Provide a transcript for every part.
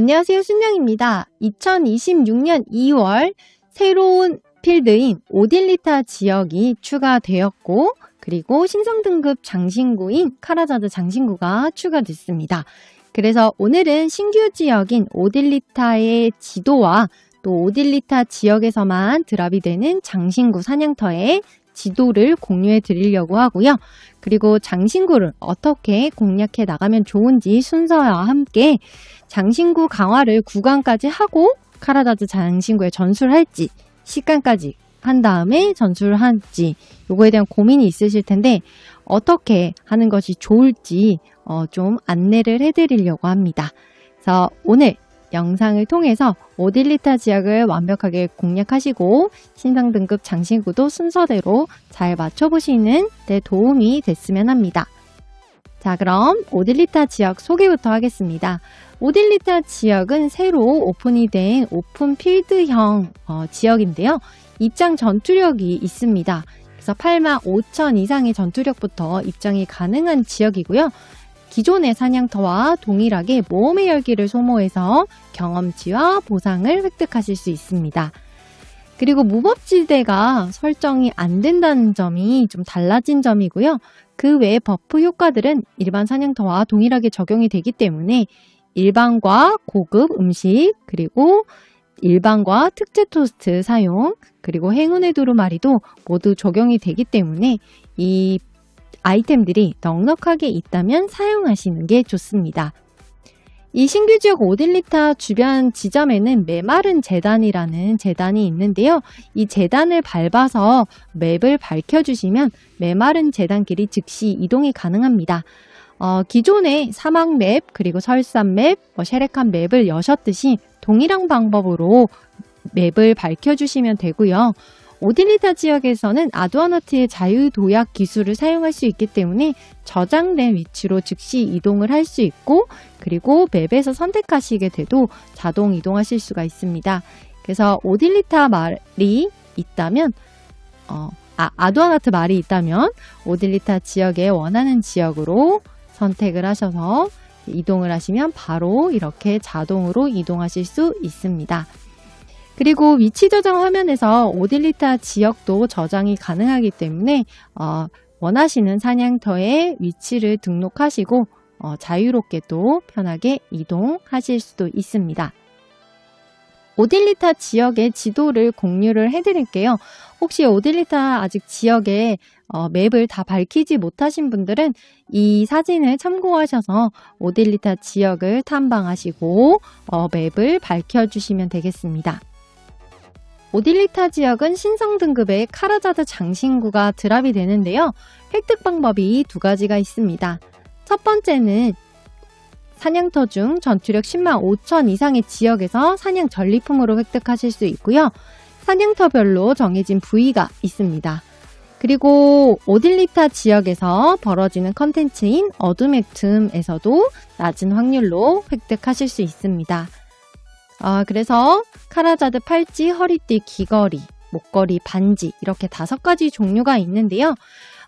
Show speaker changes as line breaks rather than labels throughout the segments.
안녕하세요. 순영입니다. 2026년 2월 새로운 필드인 오딜리타 지역이 추가되었고 그리고 신성 등급 장신구인 카라자드 장신구가 추가됐습니다. 그래서 오늘은 신규 지역인 오딜리타의 지도와 또 오딜리타 지역에서만 드랍이 되는 장신구 사냥터의 지도를 공유해 드리려고 하고요. 그리고 장신구를 어떻게 공략해 나가면 좋은지 순서와 함께 장신구 강화를 9강까지 하고 카라다즈 장신구에 전술할지 시간까지 한 다음에 전술할지 요거에 대한 고민이 있으실 텐데 어떻게 하는 것이 좋을지 어, 좀 안내를 해드리려고 합니다. 그래서 오늘 영상을 통해서 오딜리타 지역을 완벽하게 공략하시고 신상 등급 장신구도 순서대로 잘 맞춰보시는 데 도움이 됐으면 합니다. 자, 그럼 오딜리타 지역 소개부터 하겠습니다. 오딜리타 지역은 새로 오픈이 된 오픈 필드형 어, 지역인데요. 입장 전투력이 있습니다. 그래서 8만 5천 이상의 전투력부터 입장이 가능한 지역이고요. 기존의 사냥터와 동일하게 모험의 열기를 소모해서 경험치와 보상을 획득하실 수 있습니다. 그리고 무법지대가 설정이 안 된다는 점이 좀 달라진 점이고요. 그 외의 버프 효과들은 일반 사냥터와 동일하게 적용이 되기 때문에 일반과 고급 음식, 그리고 일반과 특제 토스트 사용, 그리고 행운의 두루마리도 모두 적용이 되기 때문에 이 아이템들이 넉넉하게 있다면 사용하시는 게 좋습니다. 이 신규 지역 오딜리타 주변 지점에는 메마른 재단이라는 재단이 있는데요. 이 재단을 밟아서 맵을 밝혀주시면 메마른 재단길이 즉시 이동이 가능합니다. 어, 기존의 사막 맵, 그리고 설산 맵, 뭐 쉐렉한 맵을 여셨듯이 동일한 방법으로 맵을 밝혀주시면 되고요. 오딜리타 지역에서는 아두아너트의 자유도약 기술을 사용할 수 있기 때문에 저장된 위치로 즉시 이동을 할 수 있고 그리고 맵에서 선택하시게 돼도 자동 이동하실 수가 있습니다. 그래서 오딜리타 말이 있다면 어, 아, 아두아나트 말이 있다면 오딜리타 지역에 원하는 지역으로 선택을 하셔서 이동을 하시면 바로 이렇게 자동으로 이동하실 수 있습니다. 그리고 위치 저장 화면에서 오딜리타 지역도 저장이 가능하기 때문에 어, 원하시는 사냥터의 위치를 등록하시고 어, 자유롭게 또 편하게 이동하실 수도 있습니다. 오딜리타 지역의 지도를 공유를 해드릴게요. 혹시 오딜리타 아직 지역에 어, 맵을 다 밝히지 못하신 분들은 이 사진을 참고하셔서 오딜리타 지역을 탐방하시고 어, 맵을 밝혀주시면 되겠습니다. 오딜리타 지역은 신성 등급의 카라자드 장신구가 드랍이 되는데요. 획득 방법이 두 가지가 있습니다. 첫 번째는 사냥터 중 전투력 10만 5천 이상의 지역에서 사냥 전리품으로 획득하실 수 있고요. 사냥터별로 정해진 부위가 있습니다. 그리고 오딜리타 지역에서 벌어지는 컨텐츠인 어둠의 틈에서도 낮은 확률로 획득하실 수 있습니다. 아, 그래서 카라자드 팔찌, 허리띠, 귀걸이, 목걸이, 반지 이렇게 다섯 가지 종류가 있는데요.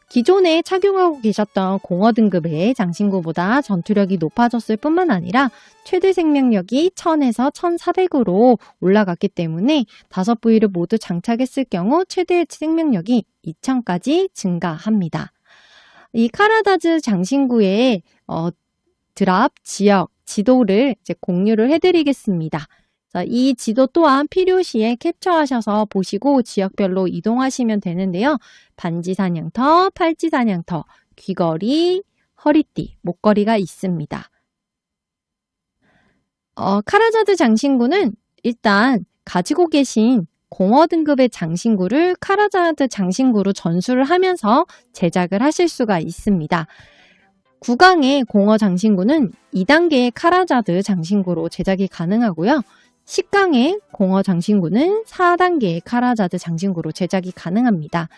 기존에 착용하고 계셨던 공허 등급의 장신구보다 전투력이 높아졌을 뿐만 아니라 최대 생명력이 1000에서 1400으로 올라갔기 때문에 다섯 부위를 모두 장착했을 경우 최대 생명력이 2000까지 증가합니다. 이 카라다즈 장신구의 어, 드랍 지역 지도를 공유를 해드리겠습니다. 자, 이 지도 또한 필요시에 캡처하셔서 보시고 지역별로 이동하시면 되는데요. 반지 사냥터, 팔찌 사냥터, 귀걸이, 허리띠, 목걸이가 있습니다. 어, 카라자드 장신구는 일단 가지고 계신 공허 등급의 장신구를 카라자드 장신구로 전수를 하면서 제작을 하실 수가 있습니다. 9강의 공허 장신구는 2단계의 카라자드 장신구로 제작이 가능하고요. 10강의 공허 장신구는 4단계의 카라자드 장신구로 제작이 가능합니다.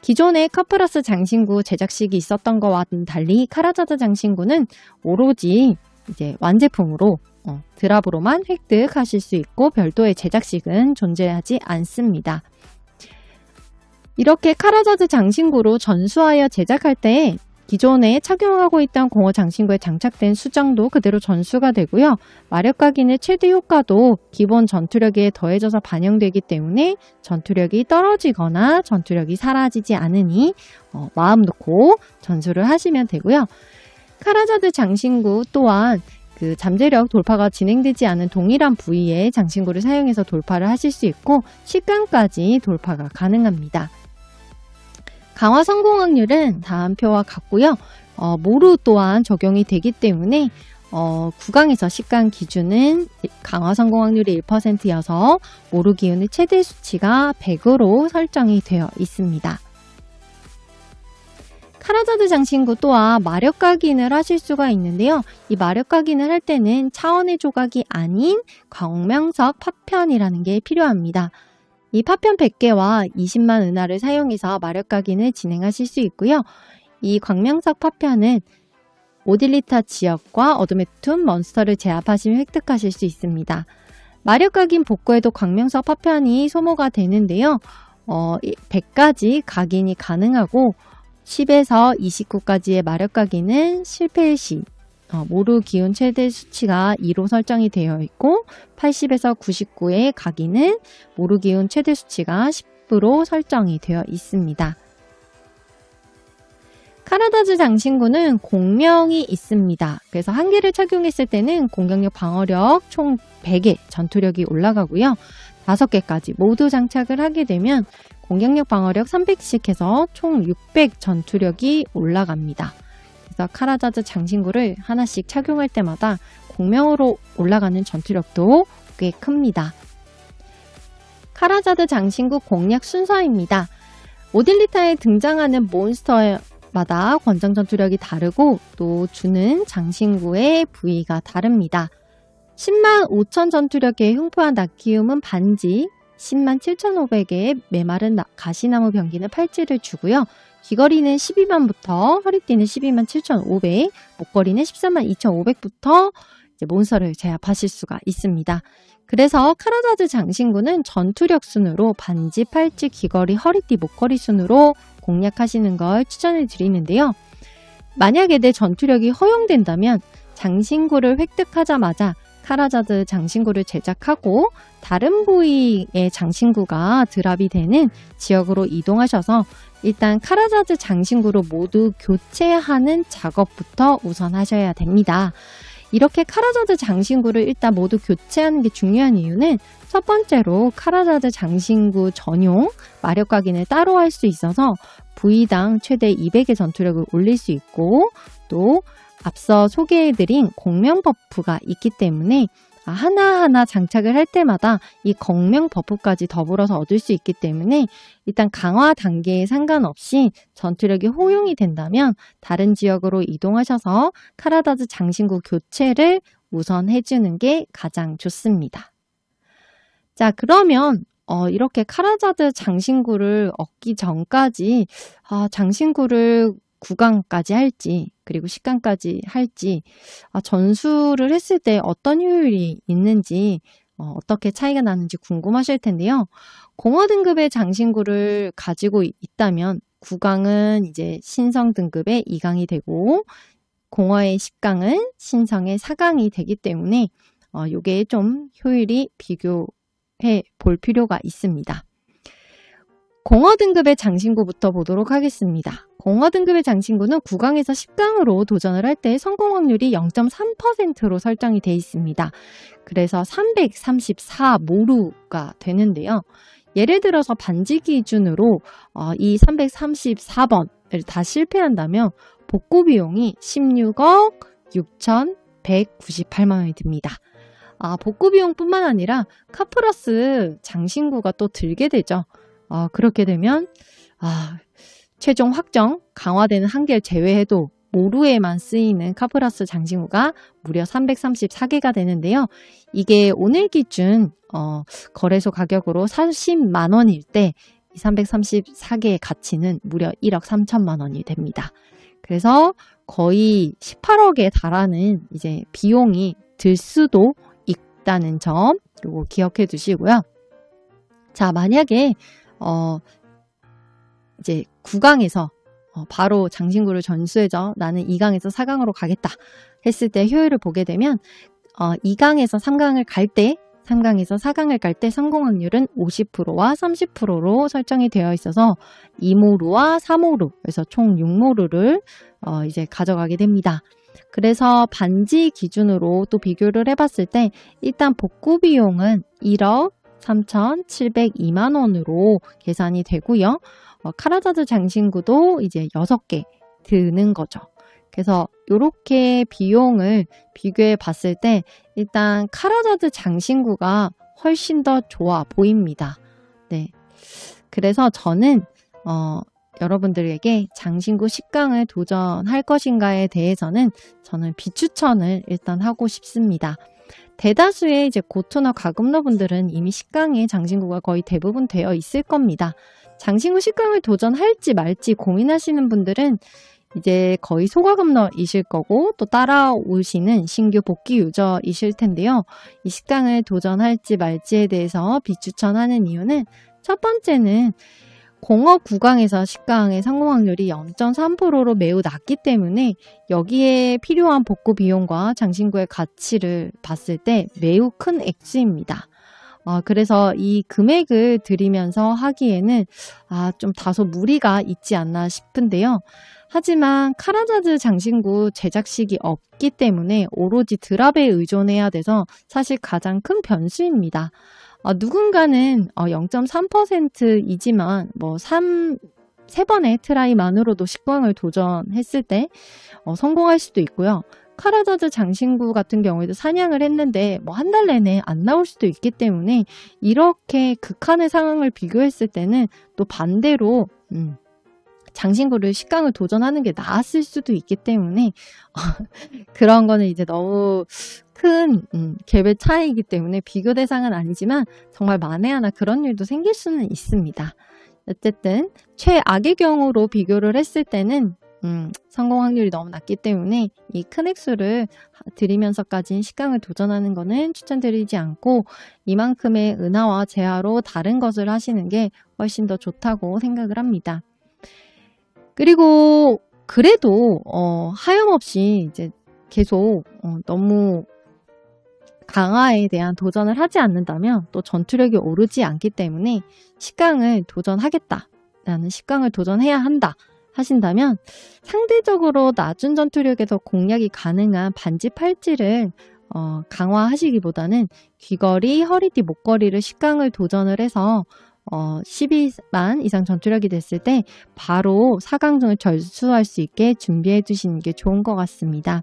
기존의 카프라스 장신구 제작식이 있었던 것과 달리 카라자드 장신구는 오로지 이제 완제품으로 어, 드랍으로만 획득하실 수 있고 별도의 제작식은 존재하지 않습니다. 이렇게 카라자드 장신구로 전수하여 제작할 때 기존에 착용하고 있던 공허 장신구에 장착된 수정도 그대로 전수가 되고요. 마력 각인의 최대 효과도 기본 전투력에 더해져서 반영되기 때문에 전투력이 떨어지거나 전투력이 사라지지 않으니 어, 마음 놓고 전수를 하시면 되고요. 카라자드 장신구 또한 그 잠재력 돌파가 진행되지 않은 동일한 부위에 장신구를 사용해서 돌파를 하실 수 있고 식간까지 돌파가 가능합니다. 강화 성공 확률은 다음 표와 같고요. 어, 모루 또한 적용이 되기 때문에 어, 구강에서 식강 기준은 강화 성공 확률이 1%여서 모루 기운의 최대 수치가 100으로 설정이 되어 있습니다. 카라자드 장신구 또한 마력 각인을 하실 수가 있는데요. 이 마력 각인을 할 때는 차원의 조각이 아닌 광명석 파편이라는 게 필요합니다. 이 파편 100개와 20만 은하를 사용해서 마력 각인을 진행하실 수 있고요. 이 광명석 파편은 오딜리타 지역과 어둠의 툼 몬스터를 제압하시면 획득하실 수 있습니다. 마력 각인 복구에도 광명석 파편이 소모가 되는데요. 어, 100가지 각인이 가능하고 10에서 29까지의 마력 각인은 실패 시 어, 모루 기운 최대 수치가 2로 설정이 되어 있고 80에서 99의 각인은 모루 기운 최대 수치가 10으로 설정이 되어 있습니다. 카나다즈 장신구는 공명이 있습니다. 그래서 한 개를 착용했을 때는 공격력 방어력 총 100의 전투력이 올라가고요. 5개까지 모두 장착을 하게 되면 공격력 방어력 300씩 해서 총 600 전투력이 올라갑니다. 그래서 카라자드 장신구를 하나씩 착용할 때마다 공명으로 올라가는 전투력도 꽤 큽니다. 카라자드 장신구 공략 순서입니다. 오딜리타에 등장하는 몬스터마다 권장 전투력이 다르고 또 주는 장신구의 부위가 다릅니다. 10만 5천 전투력의 흉포한 나키움은 반지, 10만 7,500의 메마른 가시나무 병기는 팔찌를 주고요. 귀걸이는 12만부터 허리띠는 12만 7,500, 목걸이는 13만 2,500부터 몬스터를 제압하실 수가 있습니다. 그래서 카라자드 장신구는 전투력 순으로 반지, 팔찌, 귀걸이, 허리띠, 목걸이 순으로 공략하시는 걸 추천을 드리는데요. 만약에 내 전투력이 허용된다면 장신구를 획득하자마자 카라자드 장신구를 제작하고 다른 부위의 장신구가 드랍이 되는 지역으로 이동하셔서 일단 카라자드 장신구로 모두 교체하는 작업부터 우선 하셔야 됩니다. 이렇게 카라자드 장신구를 일단 모두 교체하는 게 중요한 이유는 첫 번째로 카라자드 장신구 전용 마력 각인을 따로 할 수 있어서 부위당 최대 200의 전투력을 올릴 수 있고 또 앞서 소개해드린 공명 버프가 있기 때문에 하나하나 장착을 할 때마다 이 공명 버프까지 더불어서 얻을 수 있기 때문에 일단 강화 단계에 상관없이 전투력이 호용이 된다면 다른 지역으로 이동하셔서 카라다즈 장신구 교체를 우선 해주는 게 가장 좋습니다. 자, 그러면 어, 이렇게 카라자드 장신구를 얻기 전까지 아, 장신구를 구강까지 할지 그리고 식강까지 할지 아, 전수를 했을 때 어떤 효율이 있는지 어, 떻게 차이가 나는지 궁금하실 텐데요. 공허 등급의 장신구를 가지고 있다면 구강은 이제 신성 등급의 2강이 되고 공허의 10강은 신성의 4강이 되기 때문에 어, 요게 좀 효율이 비교해 볼 필요가 있습니다. 공허 등급의 장신구부터 보도록 하겠습니다. 공허 등급의 장신구는 9강에서 10강으로 도전을 할 때 성공 확률이 0.3%로 설정이 되어 있습니다. 그래서 334 모루가 되는데요. 예를 들어서 반지 기준으로 어, 이 334번을 다 실패한다면 복구 비용이 16억 6,198만 원이 듭니다. 아, 복구 비용뿐만 아니라 카플러스 장신구가 또 들게 되죠. 어, 그렇게 되면 아, 최종 확정 강화되는 한계를 제외해도 모루에만 쓰이는 카프라스 장신구가 무려 334개가 되는데요. 이게 오늘 기준 어, 거래소 가격으로 40만 원일 때 334개의 가치는 무려 1억 3천만 원이 됩니다. 그래서 거의 18억에 달하는 이제 비용이 들 수도 있다는 점 요거 기억해 두시고요. 자, 만약에 어, 이제 구강에서 어, 바로 장신구를 전수해줘. 나는 2강에서 4강으로 가겠다. 했을 때 효율을 보게 되면 어, 2강에서 3강을 갈 때, 3강에서 4강을 갈 때 성공 확률은 50%와 30%로 설정이 되어 있어서 2모루와 3모루, 그래서 총 6모루를 어, 이제 가져가게 됩니다. 그래서 반지 기준으로 또 비교를 해봤을 때 일단 복구 비용은 1억 3,702만 원으로 계산이 되고요. 어, 카라자드 장신구도 이제 6개 드는 거죠. 그래서 이렇게 비용을 비교해 봤을 때 일단 카라자드 장신구가 훨씬 더 좋아 보입니다. 네. 그래서 저는 어, 여러분들에게 장신구 10강을 도전할 것인가에 대해서는 저는 비추천을 일단 하고 싶습니다. 대다수의 이제 고투너 가금러 분들은 이미 10강에 장신구가 거의 대부분 되어 있을 겁니다. 장신구 10강을 도전할지 말지 고민하시는 분들은 이제 거의 소가금러이실 거고 또 따라오시는 신규 복귀 유저이실 텐데요. 이 10강을 도전할지 말지에 대해서 비추천하는 이유는 첫 번째는 공업 구강에서 10강의 성공 확률이 0.3%로 매우 낮기 때문에 여기에 필요한 복구 비용과 장신구의 가치를 봤을 때 매우 큰 액수입니다. 어, 그래서 이 금액을 드리면서 하기에는 아, 좀 다소 무리가 있지 않나 싶은데요. 하지만 카라자드 장신구 제작식이 없기 때문에 오로지 드랍에 의존해야 돼서 사실 가장 큰 변수입니다. 어, 누군가는 어, 0.3%이지만 뭐 3, 세 번의 트라이만으로도 식광을 도전했을 때 어, 성공할 수도 있고요. 카라자드 장신구 같은 경우에도 사냥을 했는데 뭐 한 달 내내 안 나올 수도 있기 때문에 이렇게 극한의 상황을 비교했을 때는 또 반대로 음, 장신구를 식강을 도전하는 게 나았을 수도 있기 때문에 그런 거는 이제 너무 큰 음, 갭의 차이이기 때문에 비교 대상은 아니지만 정말 만에 하나 그런 일도 생길 수는 있습니다. 어쨌든 최악의 경우로 비교를 했을 때는 음, 성공 확률이 너무 낮기 때문에 이 큰 액수를 드리면서까지 식강을 도전하는 것은 추천드리지 않고 이만큼의 은하와 재화로 다른 것을 하시는 게 훨씬 더 좋다고 생각을 합니다. 그리고 그래도 어, 하염없이 이제 계속 어, 너무 강화에 대한 도전을 하지 않는다면 또 전투력이 오르지 않기 때문에 10강을 도전하겠다라는 10강을 도전해야 한다 하신다면 상대적으로 낮은 전투력에서 공략이 가능한 반지 팔찌를 어, 강화하시기보다는 귀걸이, 허리띠, 목걸이를 10강을 도전을 해서 어, 12만 이상 전투력이 됐을 때 바로 4강전을 절수할 수 있게 준비해 두시는 게 좋은 것 같습니다.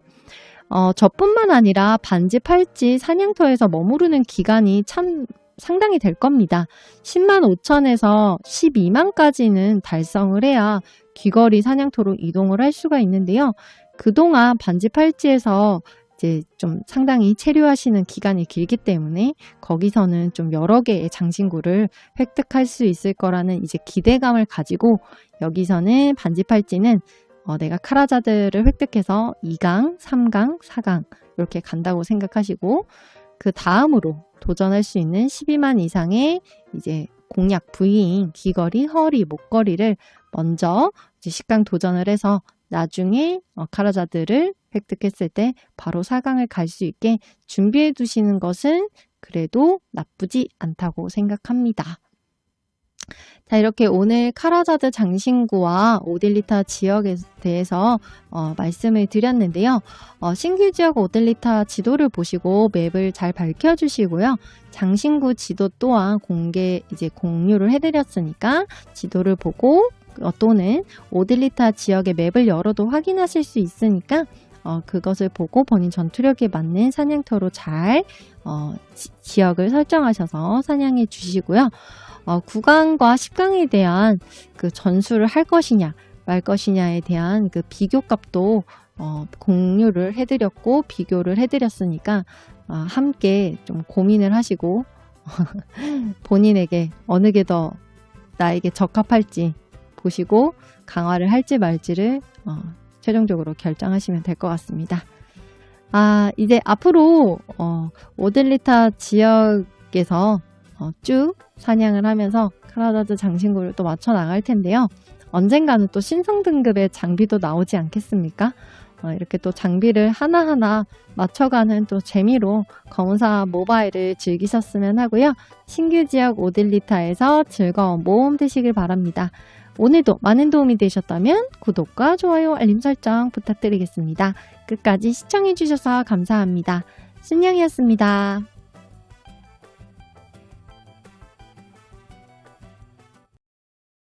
어, 저뿐만 아니라 반지, 팔찌, 사냥터에서 머무르는 기간이 참 상당히 될 겁니다. 10만 5천에서 12만까지는 달성을 해야 귀걸이 사냥터로 이동을 할 수가 있는데요. 그동안 반지 팔찌에서 이제 좀 상당히 체류하시는 기간이 길기 때문에 거기서는 좀 여러 개의 장신구를 획득할 수 있을 거라는 이제 기대감을 가지고 여기서는 반지 팔찌는 어, 내가 카라자드를 획득해서 2강, 3강, 4강 이렇게 간다고 생각하시고 그 다음으로 도전할 수 있는 12만 이상의 이제 공략 부위인 귀걸이, 허리, 목걸이를 먼저 식강 도전을 해서 나중에 어, 카라자드를 획득했을 때 바로 4강을 갈 수 있게 준비해 두시는 것은 그래도 나쁘지 않다고 생각합니다. 자, 이렇게 오늘 카라자드 장신구와 오딜리타 지역에 대해서 어, 말씀을 드렸는데요. 어, 신규 지역 오딜리타 지도를 보시고 맵을 잘 밝혀주시고요. 장신구 지도 또한 공개 이제 공유를 해드렸으니까 지도를 보고 어, 또는 오딜리타 지역의 맵을 열어도 확인하실 수 있으니까 어, 그것을 보고 본인 전투력에 맞는 사냥터로 잘 어, 지, 역을 설정하셔서 사냥해 주시고요. 어, 9강과 10강에 대한 그 전수를 할 것이냐 말 것이냐에 대한 그 비교값도 어, 공유를 해드렸고 비교를 해드렸으니까 어, 함께 좀 고민을 하시고 본인에게 어느 게 더 나에게 적합할지 보시고 강화를 할지 말지를 어, 최종적으로 결정하시면 될 것 같습니다. 아, 이제 앞으로 어, 오델리타 지역에서 어, 쭉 사냥을 하면서 카라다드 장신구를 또 맞춰 나갈 텐데요. 언젠가는 또 신성 등급의 장비도 나오지 않겠습니까? 어, 이렇게 또 장비를 하나하나 맞춰가는 또 재미로 검사 모바일을 즐기셨으면 하고요. 신규 지역 오딜리타에서 즐거운 모험 되시길 바랍니다. 오늘도 많은 도움이 되셨다면 구독과 좋아요, 알림 설정 부탁드리겠습니다. 끝까지 시청해주셔서 감사합니다. 순영이었습니다.